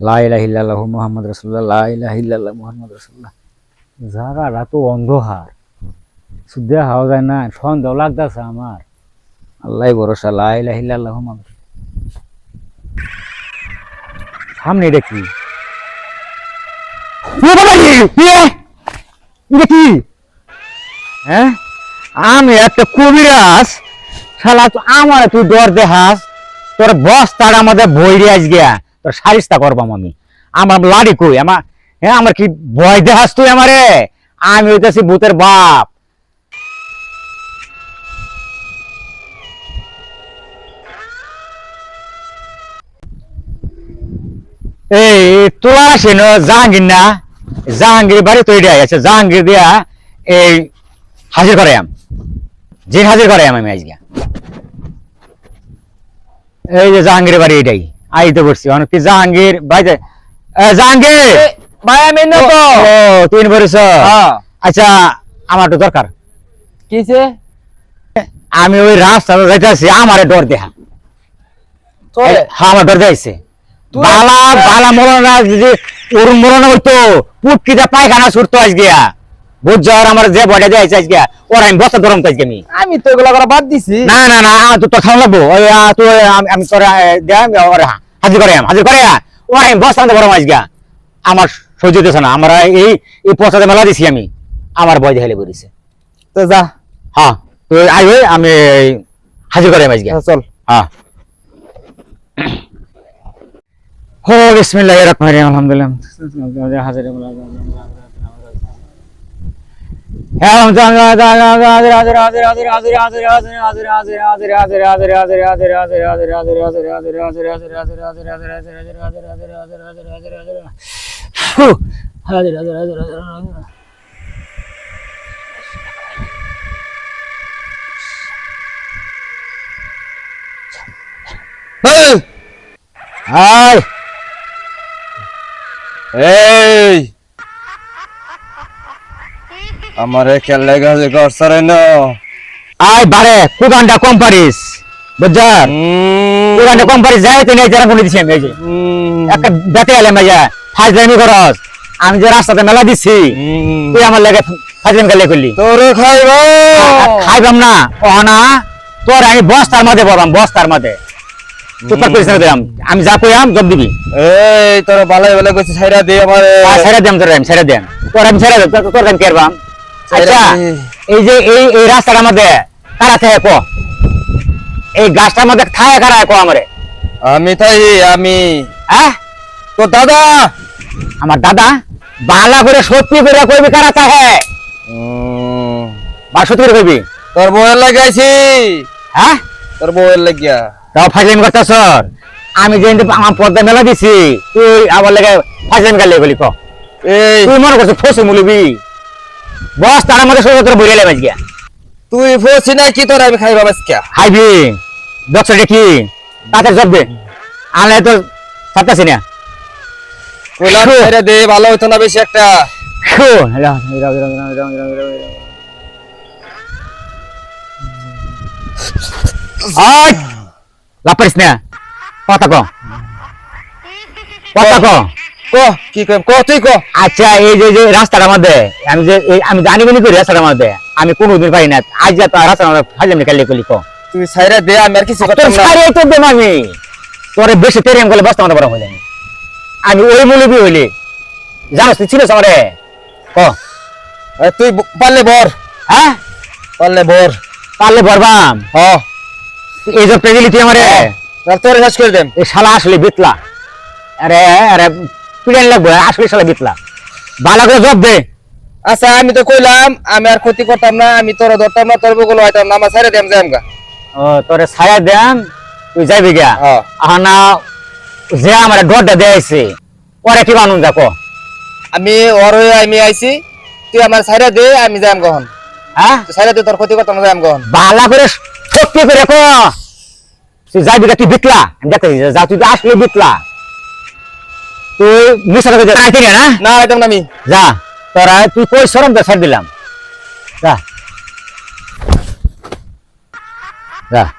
লাইলাহিল্লাহ মোহাম্মদ রসুল্লাহ লাইলাহিল্লাহ মোহাম্মদ রসুল্লাহ জায়গাটা তো অন্ধকার। শুদ্ধ হাওয়া যায় না, সন্দেহ লাগতেছে আমার। আল্লাহ ভরসা লাইলাহিল্লাহ মোহাম্মদ সামনে এটা কি? এটা কি? হ্যাঁ? আমি একটা কবিরাজ, শালা আমার তুই দর দেহাস তোর বস বস্তার আমাদের বইরে আজ গিয়া। তোর সারিস্তা করবাম আমি। আমার লাড়ি কই? আমার হ্যাঁ আমার কি ভয় দেহাস তুই আমারে? আমি হইতেছি ভূতের বাপ। এই তোলা আসে না জাহাঙ্গীর না? জাহাঙ্গীর বাড়ি তৈরি আছে। জাহাঙ্গীর দিয়া এই হাজির করে আম। জিন হাজির করে আম আমি আজকে। এই যে জাহাঙ্গীর বাড়ি এটাই। আইতে বসছি অনেক জাহাঙ্গীর? বাইতে এ, জাহাঙ্গীর! ভাই আমি না তো ও তিন হ্যাঁ। আচ্ছা আমার একটু দরকার। কিসে আমি ওই রাস্তা যাইতেছি আমারে ডর চলে হ্যাঁ আমার ডর দেখাইছে তুই- বালা বালা মরনা যদি ওর মরনা হইতো পুটকিটা পায়খানা ছুটতো আজকে। বুঝছ আর আমার যে দেয়াইছে আজকে ওর আমি বস্তা ধরম আজকে আমি। আমি তো এগুলো করা বাদ দিছি। না না না তো খাওয়া লাগবো। তুই আমি- আমি তোর দেয় ওর হা- হাজির করে হাজির করে আ। আমি বস্তা আনতে পারব আজকে। আমার সহ্য হইতেছে না। আমরা এই এই পচাতে মেলা দিছি আমি। আমার বয় দেখাইলে বলিছে তো যা। হ্যাঁ তুই আইবে আমি এই হাজির করে আজকে। চল। হ্যাঁ। হো বিসমিল্লাহির রহমানির রহিম আলহামদুলিল্লাহ। হাজির এই আমারে খেলে গেছে করছরে না। আই বারে কুগান্ডা কোম্পানিস বুঝছার? কুগান্ডা কোম্পানি যাই তো নেই যারা বলে দিছি আমি যে। একটা বেতে এলাম ভাইয়া ফাজলামি করস। আমি যে রাস্তাতে মেলা দিচ্ছি তুই আমার লাগে ফাজলামি গালে করলি। তোর খাইব। খাইবাম না। ও না। তোর আমি বস্তার মধ্যে বলবাম বস্তার মধ্যে। তুই তোর করিস না আমি যা কইয়াম জব দিবি। এই তোর ভালো ভালো কইছে ছাইরা দে আমারে। ছেড়ে দেম তোর আমি ছেড়ে দেম তোর ছেড়ে তোর- আচ্ছা এই যে এই এই রাস্তাটার মধ্যে কারা থাকে কো? এই গাছটার মধ্যে থাকে কারা কো আমারে? আমি তাই আমি। হ্যাঁ? দাদা? আমার দাদা? বালা করে সত্যি করে কইবি কারা থাকে বা সত্যি করে কইবি? তোর বউয়ের লাগাইছি হ্যাঁ? তোর বউয়ের লাগিয়া। তাও ফাজলামি করতে আমি যে আমার পর্দা মেলা দিছি তুই আমার লাগে ফাজলামি গালে বলি ক? এই। তুই মনে করছিস ফসি মুলিবি বস তার আমাদের সঙ্গে তোর তুই ফসি কি তোর আমি খাই বাবাস কে খাইবি ডক্টর কি? তাতে জব দে। আনলে তো সাতাসি না কোলা ছেড়ে দে ভালো বেশি একটা। লাপারিস না। কথা কো। কথা কো। ক কি কম ক তুই ক। আচ্ছা এই যে যে রাস্তাটার মধ্যে আমি যে আমি জানি বলি করি রাস্তাটার মধ্যে আমি কোনোদিন পাই না। আজ যা তো রাস্তার মধ্যে ফাজলামি কালি কলি ক। তুই ছাইরা দে আমি আর কিছু তোর না। তো আমি। তোরে বেশি তেরিয়াম গেলে বস্তা মতো বড় হইলে আমি ওই মুলবি হইলি। তুই ছিল সরে ক। তুই পারলে বর। হ্যাঁ? পারলে বর। পারলে বরবাম হ। এই যে আমারে। আর তোর শেষ করে দেন এই শালা আসলে বিতলা। আরে আরে পিড়ান লাগবে আসলে শালা বিতলা ভালো করে জব দে। আচ্ছা আমি তো কইলাম আমি আর ক্ষতি করতাম না আমি তোর ধরতাম না তোর বগুলো হইতাম না আমার ছাইরা দেম যাম গা ও তোরে ছায়া দেন তুই যাইবি গিয়া। হ্যাঁ আহানা যে আমার ডরটা দেয়াইছে পরে কি মানুষ দেখো আমি ওর আমি আইছি তুই আমার ছাইরা দে আমি যাম গহন হ্যাঁ? ছাইরা দে তোর ক্ষতি করতাম না যাম গহন বালা করে সত্যি করে কো? তুই যাইবি গা, তুই বিতলা দেখতে যা তুই আসলে বিতলা তুই মিশা করে যাইতে না? না আইতাম না আমি যা তোরা তুই কই শরম দে ছাড় দিলাম। যা। যা।